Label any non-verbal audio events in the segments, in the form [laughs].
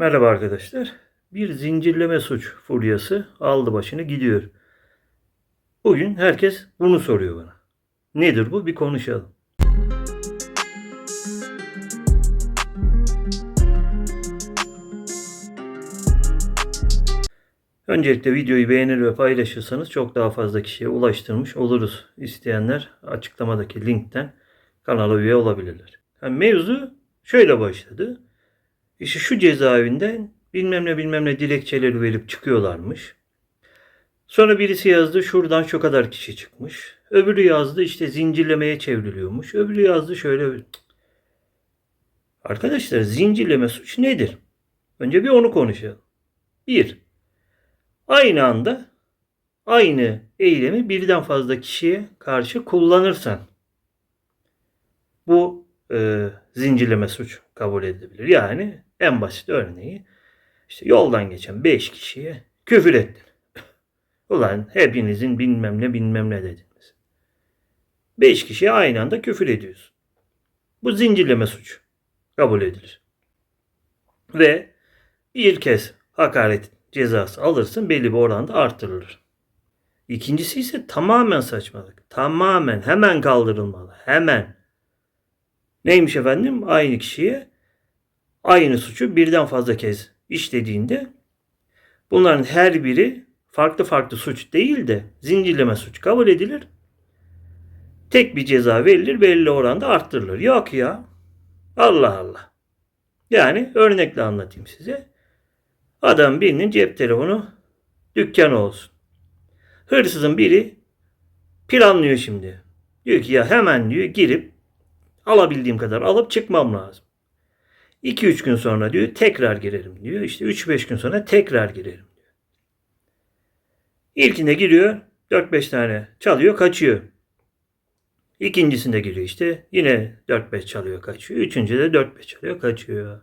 Merhaba arkadaşlar. Bir zincirleme suç furyası aldı başını gidiyor. Bugün herkes bunu soruyor bana. Nedir bu? Bir konuşalım. Öncelikle videoyu beğenir ve paylaşırsanız çok daha fazla kişiye ulaştırmış oluruz. İsteyenler açıklamadaki linkten kanala üye olabilirler. Yani mevzu şöyle başladı. İşte şu cezaevinden bilmem ne bilmem ne dilekçeleri verip çıkıyorlarmış. Sonra birisi yazdı şuradan şu kadar kişi çıkmış. Öbürü yazdı işte zincirlemeye çevriliyormuş. Öbürü yazdı şöyle. Arkadaşlar zincirleme suç nedir? Önce bir onu konuşalım. Bir, aynı anda aynı eylemi birden fazla kişiye karşı kullanırsan bu e, zincirleme suç kabul edilebilir. Yani en basit örneği işte yoldan geçen 5 kişiye küfür ettin. [laughs] Ulan hepinizin bilmem ne bilmem ne dediniz. 5 kişiye aynı anda küfür ediyorsun. Bu zincirleme suç kabul edilir. Ve bir kez hakaret cezası alırsın belli bir oranda artırılır. İkincisi ise tamamen saçmalık. Tamamen hemen kaldırılmalı. Hemen. Neymiş efendim? Aynı kişiye aynı suçu birden fazla kez işlediğinde bunların her biri farklı farklı suç değil de zincirleme suç kabul edilir. Tek bir ceza verilir belli oranda arttırılır. Yok ya. Allah Allah. Yani örnekle anlatayım size. Adam birinin cep telefonu dükkanı olsun. Hırsızın biri planlıyor şimdi. Diyor ki ya hemen diyor girip alabildiğim kadar alıp çıkmam lazım. 2-3 gün sonra diyor tekrar girerim diyor. İşte 3-5 gün sonra tekrar girerim diyor. İlkinde giriyor 4-5 tane çalıyor kaçıyor. İkincisinde giriyor işte yine 4-5 çalıyor kaçıyor. Üçüncüde 4-5 çalıyor kaçıyor.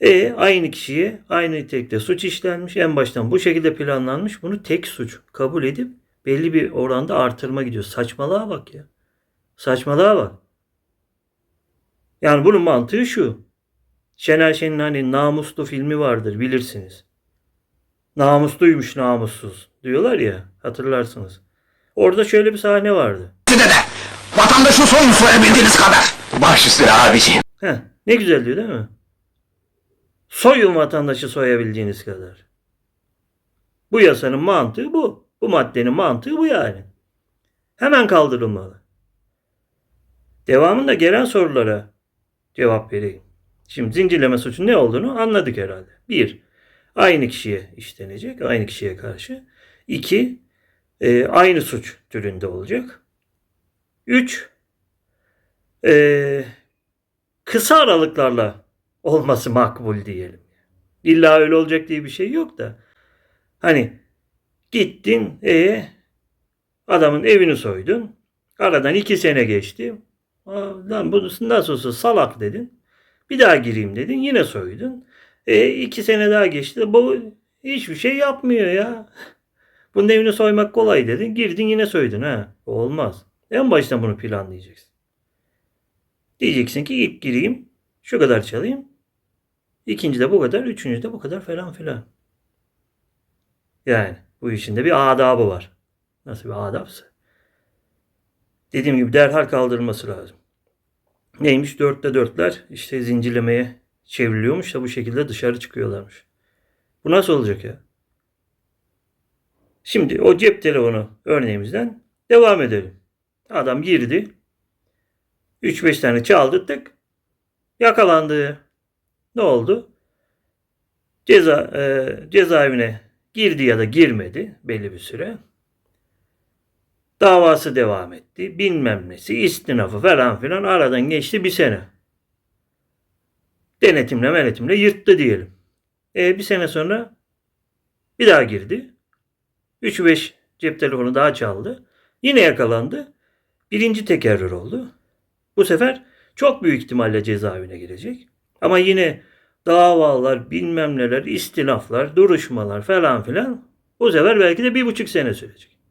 E aynı kişiye aynı nitelikte suç işlenmiş. En baştan bu şekilde planlanmış. Bunu tek suç kabul edip belli bir oranda artırma gidiyor. Saçmalığa bak ya. Saçmalığa bak. Yani bunun mantığı şu. Şener Şen'in hani namuslu filmi vardır bilirsiniz. Namusluymuş namussuz diyorlar ya hatırlarsınız. Orada şöyle bir sahne vardı. Size de vatandaşın soyunu soyabildiğiniz kadar. Baş üstüne abiciğim. Heh, ne güzel diyor değil mi? Soyun vatandaşı soyabildiğiniz kadar. Bu yasanın mantığı bu. Bu maddenin mantığı bu yani. Hemen kaldırılmalı. Devamında gelen sorulara cevap vereyim. Şimdi zincirleme suçun ne olduğunu anladık herhalde. Bir, aynı kişiye işlenecek, aynı kişiye karşı. İki, e, aynı suç türünde olacak. Üç, e, kısa aralıklarla olması makbul diyelim. İlla öyle olacak diye bir şey yok da. Hani gittin e adamın evini soydun. Aradan iki sene geçti. Lan bu nasıl olsa salak dedin. Bir daha gireyim dedin. Yine soydun. E iki sene daha geçti. Bu hiçbir şey yapmıyor ya. Bunun evini soymak kolay dedin. Girdin yine soydun ha. Olmaz. En baştan bunu planlayacaksın. Diyeceksin ki ilk gireyim. Şu kadar çalayım. İkinci de bu kadar. Üçüncü de bu kadar falan filan. Yani bu işin de bir adabı var. Nasıl bir adapsa. Dediğim gibi derhal kaldırılması lazım. Neymiş? Dörtte dörtler işte zincirlemeye çevriliyormuş da bu şekilde dışarı çıkıyorlarmış. Bu nasıl olacak ya? Şimdi o cep telefonu örneğimizden devam edelim. Adam girdi. 3-5 tane çaldı. Yakalandı. Ne oldu? Ceza e, cezaevine girdi ya da girmedi belli bir süre. Davası devam etti. Bilmem nesi, istinafı falan filan aradan geçti bir sene. Denetimle menetimle yırttı diyelim. E, bir sene sonra bir daha girdi. 3-5 cep telefonu daha çaldı. Yine yakalandı. Birinci tekerrür oldu. Bu sefer çok büyük ihtimalle cezaevine girecek. Ama yine davalar, bilmem neler, istilaflar, duruşmalar falan filan bu sefer belki de bir buçuk sene sürecek.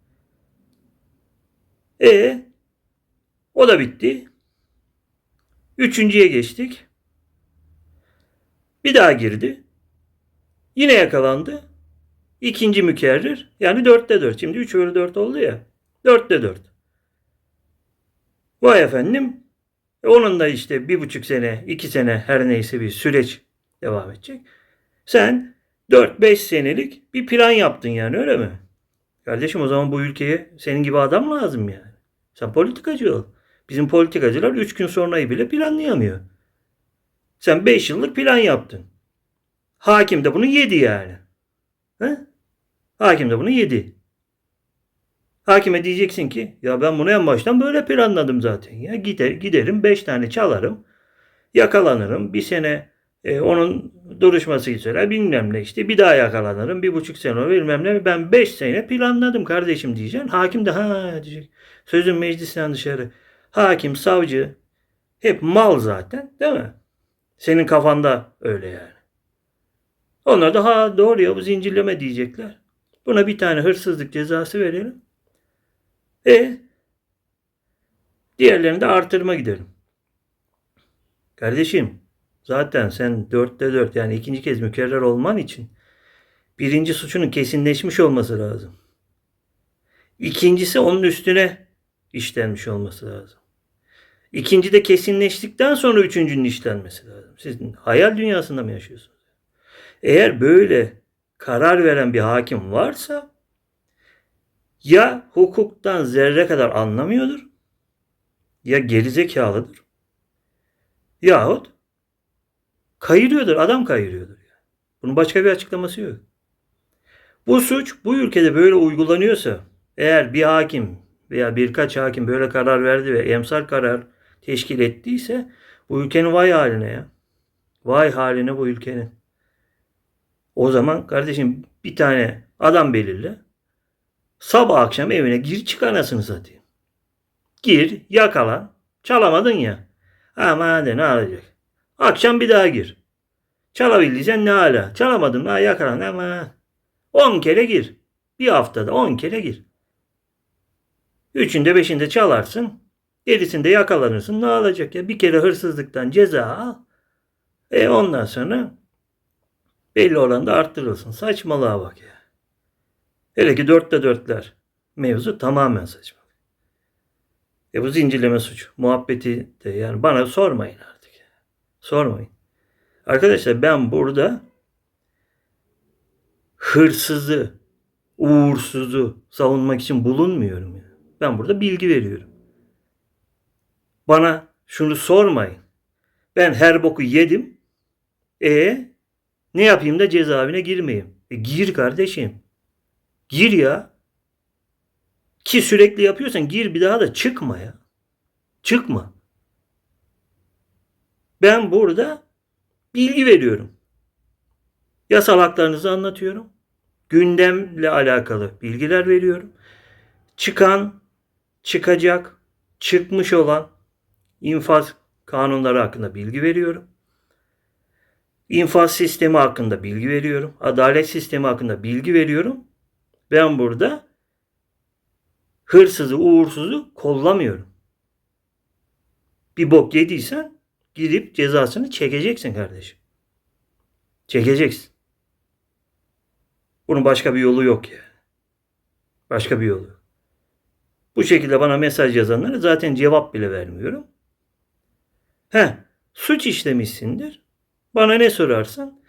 E o da bitti. Üçüncüye geçtik. Bir daha girdi. Yine yakalandı. İkinci mükerrir. Yani dörtte dört. Şimdi 3 bölü 4 oldu ya. Dörtte dört. Vay efendim. E onun da işte bir buçuk sene, iki sene her neyse bir süreç devam edecek. Sen 4-5 senelik bir plan yaptın yani öyle mi? Kardeşim o zaman bu ülkeye senin gibi adam lazım yani. Sen politikacı ol. Bizim politikacılar 3 gün sonrayı bile planlayamıyor. Sen 5 yıllık plan yaptın. Hakim de bunu yedi yani. He? Hakim de bunu yedi. Hakime diyeceksin ki ya ben bunu en baştan böyle planladım zaten ya. Gider, giderim 5 tane çalarım. Yakalanırım. Bir sene e, onun duruşması sürer bilmem ne işte. Bir daha yakalanırım. Bir buçuk sene bilmem ne. Ben 5 sene planladım kardeşim diyeceksin. Hakim de ha diyecek. Sözün meclisten dışarı. Hakim, savcı hep mal zaten değil mi? Senin kafanda öyle yani. Onlar da ha doğru ya bu zincirleme diyecekler. Buna bir tane hırsızlık cezası verelim. E diğerlerini de artırma gidelim. Kardeşim zaten sen dörtte dört yani ikinci kez mükerrer olman için birinci suçunun kesinleşmiş olması lazım. İkincisi onun üstüne işlenmiş olması lazım. İkinci de kesinleştikten sonra üçüncünün işlenmesi lazım. Siz hayal dünyasında mı yaşıyorsunuz? Eğer böyle karar veren bir hakim varsa ya hukuktan zerre kadar anlamıyordur ya gerizekalıdır yahut kayırıyordur, adam kayırıyordur. Yani. Bunun başka bir açıklaması yok. Bu suç bu ülkede böyle uygulanıyorsa eğer bir hakim veya birkaç hakim böyle karar verdi ve emsal karar teşkil ettiyse bu ülkenin vay haline ya. Vay haline bu ülkenin. O zaman kardeşim bir tane adam belirle. Sabah akşam evine gir çık anasını satayım. Gir yakala. Çalamadın ya. Ama hadi ne alacak. Akşam bir daha gir. Çalabildiysen ne hala. Çalamadın ha yakalan ama. 10 kere gir. Bir haftada 10 kere gir. Üçünde beşinde çalarsın. Gerisinde yakalanırsın. Ne olacak ya? Bir kere hırsızlıktan ceza al. E ondan sonra belli oranda arttırılsın. Saçmalığa bak ya. Hele ki dörtte dörtler. Mevzu tamamen saçma. E bu zincirleme suç. Muhabbeti de yani bana sormayın artık. Sormayın. Arkadaşlar ben burada hırsızı, uğursuzu savunmak için bulunmuyorum. ya. Ben burada bilgi veriyorum. Bana şunu sormayın. Ben her boku yedim. E ne yapayım da cezaevine girmeyeyim? E, gir kardeşim. Gir ya. Ki sürekli yapıyorsan gir bir daha da çıkma ya. Çıkma. Ben burada bilgi veriyorum. Yasal haklarınızı anlatıyorum. Gündemle alakalı bilgiler veriyorum. Çıkan, çıkacak, çıkmış olan infaz kanunları hakkında bilgi veriyorum. İnfaz sistemi hakkında bilgi veriyorum. Adalet sistemi hakkında bilgi veriyorum. Ben burada hırsızı, uğursuzu kollamıyorum. Bir bok yediysen gidip cezasını çekeceksin kardeşim. Çekeceksin. Bunun başka bir yolu yok ya. Başka bir yolu. Bu şekilde bana mesaj yazanlara zaten cevap bile vermiyorum. He, suç işlemişsindir. Bana ne sorarsan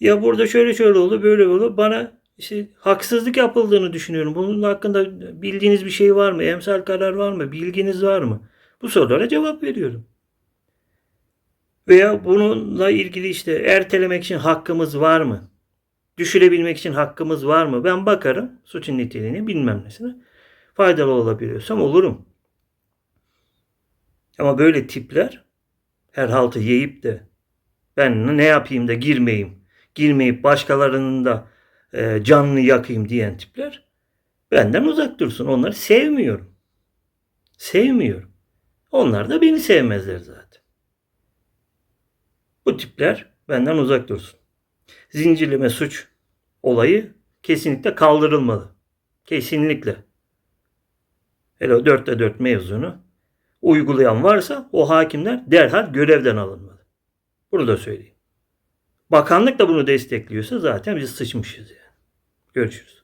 ya burada şöyle şöyle oldu böyle oldu bana işte haksızlık yapıldığını düşünüyorum. Bunun hakkında bildiğiniz bir şey var mı? Emsal karar var mı? Bilginiz var mı? Bu sorulara cevap veriyorum. Veya bununla ilgili işte ertelemek için hakkımız var mı? Düşürebilmek için hakkımız var mı? Ben bakarım suçun niteliğini bilmem nesine. Faydalı olabiliyorsam olurum. Ama böyle tipler her haltı yiyip de ben ne yapayım da girmeyeyim, girmeyip başkalarının da e, canını yakayım diyen tipler benden uzak dursun. Onları sevmiyorum. Sevmiyorum. Onlar da beni sevmezler zaten. Bu tipler benden uzak dursun. Zincirleme suç olayı kesinlikle kaldırılmalı. Kesinlikle. Hele o dörtte dört mevzunu uygulayan varsa o hakimler derhal görevden alınmalı. Bunu da söyleyeyim. Bakanlık da bunu destekliyorsa zaten biz sıçmışız yani. Görüşürüz.